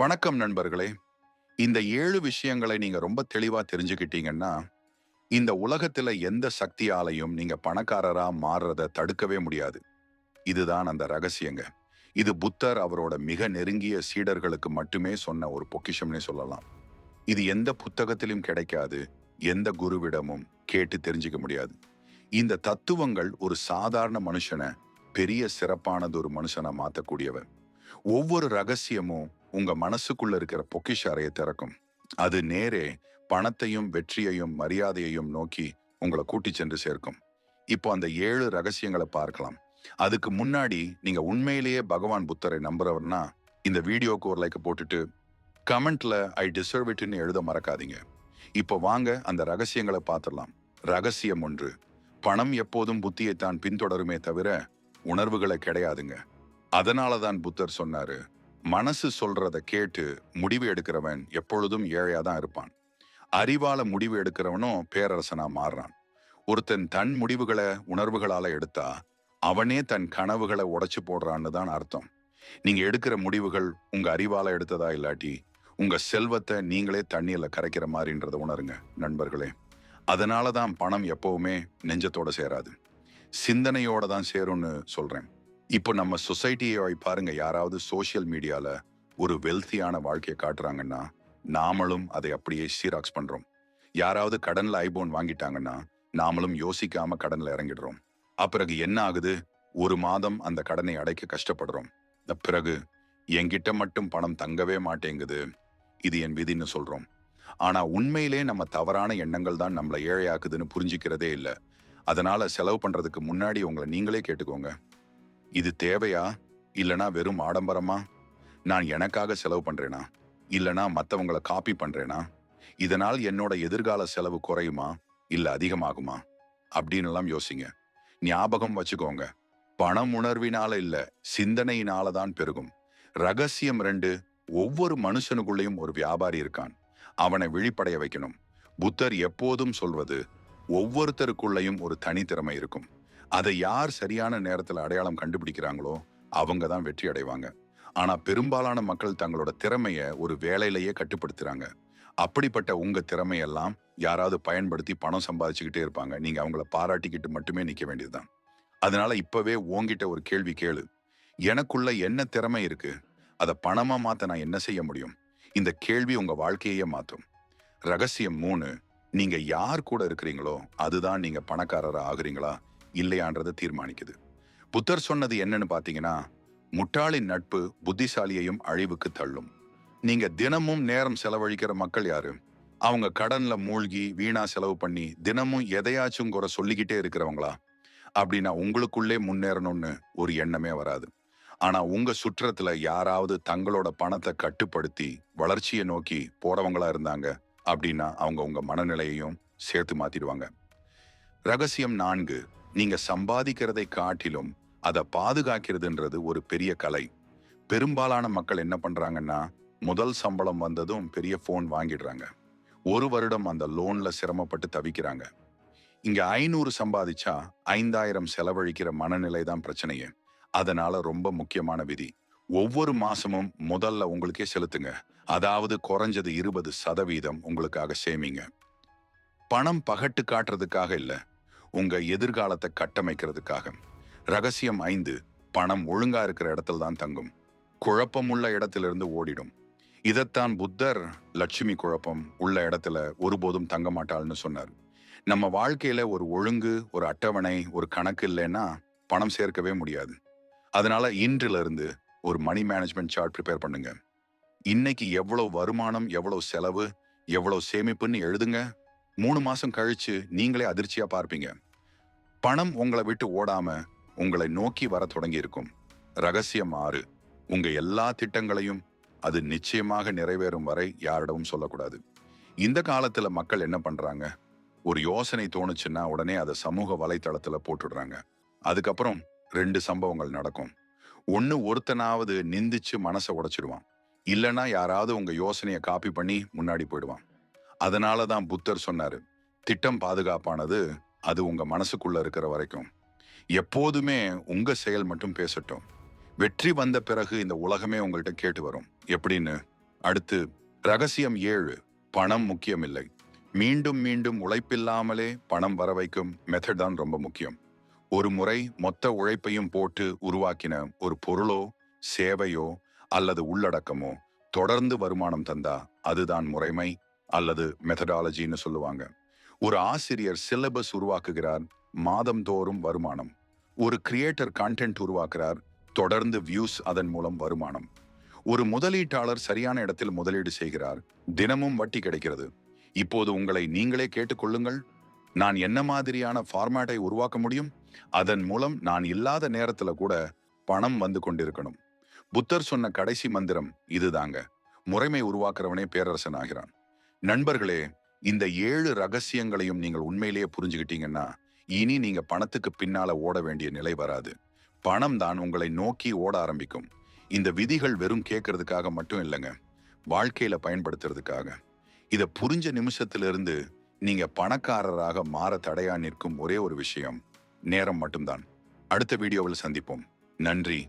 வணக்கம் நண்பர்களே. இந்த ஏழு விஷயங்களை நீங்க ரொம்ப தெளிவா தெரிஞ்சுக்கிட்டீங்கன்னா இந்த உலகத்துல எந்த சக்தியாலையும் நீங்க பணக்காரரா மாறுறத தடுக்கவே முடியாது. இதுதான் அந்த ரகசியங்க. இது புத்தர் அவரோட மிக நெருங்கிய சீடர்களுக்கு மட்டுமே சொன்ன ஒரு பொக்கிஷம்னே சொல்லலாம். இது எந்த புத்தகத்திலும் கிடைக்காது எந்த குருவிடமும் கேட்டு தெரிஞ்சுக்க முடியாது. இந்த தத்துவங்கள் ஒரு சாதாரண மனுஷனை பெரிய சிறப்பானது ஒரு மனுஷனை மாற்றக்கூடியவன் ஒவ்வொரு ரகசியமும் உங்க மனசுக்குள்ள இருக்கிற பொக்கிஷ அறையை திறக்கும். அது நேரே பணத்தையும் வெற்றியையும் மரியாதையையும் நோக்கி உங்களை கூட்டி சென்று சேர்க்கும். இப்போ அந்த ஏழு ரகசியங்களை பார்க்கலாம். அதுக்கு முன்னாடி நீங்க உண்மையிலேயே பகவான் புத்தரை நம்புறவர்னா இந்த வீடியோக்கு ஒரு லைக் போட்டுட்டு கமெண்ட்ல ஐ டிசர்வ் இட்னு எழுத மறக்காதீங்க. இப்போ வாங்க அந்த ரகசியங்களை பார்த்துடலாம். ரகசியம் ஒன்று பணம் எப்போதும் புத்தியைத்தான் பின்தொடருமே தவிர உணர்வுகளை கிடையாதுங்க. அதனால தான் புத்தர் சொன்னாரு மனசு சொல்றத கேட்டு முடிவு எடுக்கிறவன் எப்பொழுதும் ஏழையா தான் இருப்பான். அறிவால முடிவு எடுக்கிறவனும் பேரரசனா மாறுறான். ஒருத்தன் தன் முடிவுகளை உணர்வுகளால எடுத்தா அவனே தன் கனவுகளை உடைச்சு போடுறான்னு தான் அர்த்தம். நீங்க எடுக்கிற முடிவுகள் உங்க அறிவால எடுத்ததா இல்லாட்டி உங்க செல்வத்தை நீங்களே தண்ணியில கரைக்கிற மாதிரின்றத உணருங்க நண்பர்களே. அதனால தான் பணம் எப்பவுமே நெஞ்சத்தோட சேராது. சிந்தனையோட தான் சேரும்னு சொல்றேன். இப்போ நம்ம சொசைட்டியை பாருங்க யாராவது சோஷியல் மீடியால ஒரு வெல்த்தியான வாழ்க்கையை காட்டுறாங்கன்னா நாமளும் அதை அப்படியே சீராக்ஸ் பண்றோம். யாராவது கடன்ல ஐபோன் வாங்கிட்டாங்கன்னா நாமளும் யோசிக்காம கடன்ல இறங்கிடுறோம். அப்பிறகு என்ன ஆகுது? ஒரு மாதம் அந்த கடனை அடைக்க கஷ்டப்படுறோம். பிறகு என்கிட்ட மட்டும் பணம் தங்கவே மாட்டேங்குது. இது என் விதின்னு சொல்றோம். ஆனா உண்மையிலே நம்ம தவறான எண்ணங்கள் தான் நம்மளை ஏழையாக்குதுன்னு புரிஞ்சிக்கிறதே இல்லை. அதனால செலவு பண்றதுக்கு முன்னாடி உங்களை நீங்களே கேட்டுக்கோங்க. இது தேவையா? இல்லனா வெறும் ஆடம்பரமா? நான் எனக்காக செலவு பண்றேனா? இல்லனா மற்றவங்களை காப்பி பண்றேனா? இதனால் என்னோட எதிர்கால செலவு குறையுமா? இல்ல அதிகமாகுமா? அப்படின்னு எல்லாம் யோசிங்க. ஞாபகம் வச்சுக்கோங்க. பணம் உணர்வினால இல்ல சிந்தனையினால தான் பெருகும். ரகசியம் ரெண்டு ஒவ்வொரு மனுஷனுக்குள்ளேயும் ஒரு வியாபாரி இருக்கான். அவனை விழிப்படைய வைக்கணும். புத்தர் எப்போதும் சொல்வது ஒவ்வொருத்தருக்குள்ளேயும் ஒரு தனித்திறமை இருக்கும். அதை யார் சரியான நேரத்தில் அடையாளம் கண்டுபிடிக்கிறாங்களோ அவங்க தான் வெற்றி அடைவாங்க. ஆனா பெரும்பாலான மக்கள் தங்களோட திறமைய ஒரு வேலையிலேயே கட்டுப்படுத்துறாங்க. அப்படிப்பட்ட உங்க திறமையெல்லாம் யாராவது பயன்படுத்தி பணம் சம்பாதிச்சுக்கிட்டே இருப்பாங்க. நீங்க அவங்கள பாராட்டிக்கிட்டு மட்டுமே நிக்க வேண்டியதுதான். அதனால இப்பவே உங்ககிட்ட ஒரு கேள்வி கேளு. எனக்குள்ள என்ன திறமை இருக்கு? அதை பணமா மாத்த நான் என்ன செய்ய முடியும்? இந்த கேள்வி உங்க வாழ்க்கையே மாத்தும். ரகசியம் மூணு நீங்க யார் கூட இருக்கிறீங்களோ அதுதான் நீங்க பணக்காரரா ஆகுறீங்களா? இல்லையான்றதை தீர்மானிக்குது. புத்தர் சொன்னது என்னன்னு பார்த்தீங்கன்னா முட்டாளின் நட்பு புத்திசாலியையும் அழிவுக்கு தள்ளும். நீங்க தினமும் நேரம் செலவழிக்கிற மக்கள் யாரு? அவங்க கடன்ல மூழ்கி வீணா செலவு பண்ணி தினமும் எதையாச்சும் குறை சொல்லிக்கிட்டே இருக்கிறவங்களா? அப்படின்னா உங்களுக்குள்ளே முன்னேறணும்னு ஒரு எண்ணமே வராது. ஆனா உங்க சுற்றத்துல யாராவது தங்களோட பணத்தை கட்டுப்படுத்தி வளர்ச்சியை நோக்கி போறவங்களா இருந்தாங்க அப்படின்னா அவங்க உங்க மனநிலையையும் சேர்த்து மாத்திடுவாங்க. ரகசியம் நான்கு. நீங்க சம்பாதிக்கிறதை காட்டிலும் அதை பாதுகாக்கிறதுன்றது ஒரு பெரிய கலை. பெரும்பாலான மக்கள் என்ன பண்றாங்கன்னா முதல் சம்பளம் வந்ததும் பெரிய போன் வாங்கிடுறாங்க. ஒரு வருடம் அந்த லோன்ல சிரமப்பட்டு தவிக்கிறாங்க. இங்க ஐநூறு சம்பாதிச்சா ஐந்தாயிரம் செலவழிக்கிற மனநிலை தான் பிரச்சனையே. அதனால ரொம்ப முக்கியமான விதி. ஒவ்வொரு மாசமும் முதல்ல உங்களுக்கே செலுத்துங்க. அதாவது குறைஞ்சது இருபது சதவீதம் உங்களுக்காக சேமிங்க. பணம் பகட்டு காட்டுறதுக்காக இல்லை. உங்க எதிர்காலத்தை கட்டமைக்கிறதுக்காக. ரகசியம் ஐந்து பணம் ஒழுங்கா இருக்கிற இடத்துல தான் தங்கும். குழப்பம் உள்ள இடத்திலிருந்து ஓடிடும். இதைத்தான் புத்தர் லட்சுமி குழப்பம் உள்ள இடத்துல ஒருபோதும் தங்க மாட்டாள்னு சொன்னார். நம்ம வாழ்க்கையில ஒரு ஒழுங்கு ஒரு அட்டவணை ஒரு கணக்கு இல்லைன்னா பணம் சேர்க்கவே முடியாது. அதனால இன்றிலிருந்து ஒரு மணி மேனேஜ்மெண்ட் சார்ட் ப்ரிப்பேர் பண்ணுங்க. இன்னைக்கு எவ்வளவு வருமானம் எவ்வளவு செலவு எவ்வளவு சேமிப்புன்னு எழுதுங்க. மூணு மாசம் கழிச்சு நீங்களே அதிர்ச்சியா பார்ப்பீங்க. பணம் உங்களை விட்டு ஓடாம உங்களை நோக்கி வர தொடங்கி இருக்கும் ரகசியம் ஆறு. உங்க எல்லா திட்டங்களையும் அது நிச்சயமாக நிறைவேறும் வரை யாரிடமும் சொல்லக்கூடாது. இந்த காலத்துல மக்கள் என்ன பண்றாங்க? ஒரு யோசனை தோணுச்சுன்னா உடனே அதை சமூக வலைத்தளத்துல போட்டுடுறாங்க. அதுக்கப்புறம் ரெண்டு சம்பவங்கள் நடக்கும். ஒன்று ஒருத்தனாவது நிந்திச்சு மனசை உடைச்சிடுவான். இல்லைன்னா யாராவது உங்க யோசனையை காப்பி பண்ணி முன்னாடி போயிடுவான். அதனால தான் புத்தர் சொன்னாரு திட்டம் பாதுகாப்பானது அது உங்க மனசுக்குள்ள இருக்கிற வரைக்கும். எப்போதுமே உங்க செயல் மட்டும் பேசட்டும். வெற்றி வந்த பிறகு இந்த உலகமே உங்கள்கிட்ட கேட்டு வரும். எப்படின்னு? அடுத்து ரகசியம் ஏழு பணம் முக்கியமில்லை. மீண்டும் மீண்டும் உழைப்பில்லாமலே பணம் வர வைக்கும் மெத்தட் தான் ரொம்ப முக்கியம். ஒரு முறை மொத்த உழைப்பையும் போட்டு உருவாக்கின ஒரு பொருளோ சேவையோ அல்லது உள்ளடக்கமோ தொடர்ந்து வருமானம் தந்தா அதுதான் முறைமை. அல்லது மெத்தடாலஜின்னு சொல்லுவாங்க. ஒரு ஆசிரியர் சிலபஸ் உருவாக்குகிறார் மாதம்தோறும் வருமானம். ஒரு கிரியேட்டர் கான்டென்ட் உருவாக்குறார் தொடர்ந்து வியூஸ் அதன் மூலம் வருமானம். ஒரு முதலீட்டாளர் சரியான இடத்தில் முதலீடு செய்கிறார் தினமும் வட்டி கிடைக்கிறது. இப்போது உங்களை நீங்களே கேட்டுக்கொள்ளுங்கள். நான் என்ன மாதிரியான ஃபார்மேட்டை உருவாக்க முடியும்? அதன் மூலம் நான் இல்லாத நேரத்துல கூட பணம் வந்து கொண்டிருக்கணும். புத்தர் சொன்ன கடைசி மந்திரம் இதுதாங்க. முறைமை உருவாக்குறவனே பேரரசன் ஆகிறான். நண்பர்களே இந்த ஏழு ரகசியங்களையும் நீங்கள் உண்மையிலேயே புரிஞ்சுக்கிட்டீங்கன்னா இனி நீங்க பணத்துக்கு பின்னால ஓட வேண்டிய நிலை வராது. பணம் தான் உங்களை நோக்கி ஓட ஆரம்பிக்கும். இந்த விதிகள் வெறும் கேட்கறதுக்காக மட்டும் இல்லைங்க. வாழ்க்கையில பயன்படுத்துறதுக்காக. இதை புரிஞ்ச நிமிஷத்திலிருந்து நீங்க பணக்காரராக மாற தடையா நிற்கும் ஒரே ஒரு விஷயம் நேரம் மட்டும்தான். அடுத்த வீடியோவில் சந்திப்போம். நன்றி.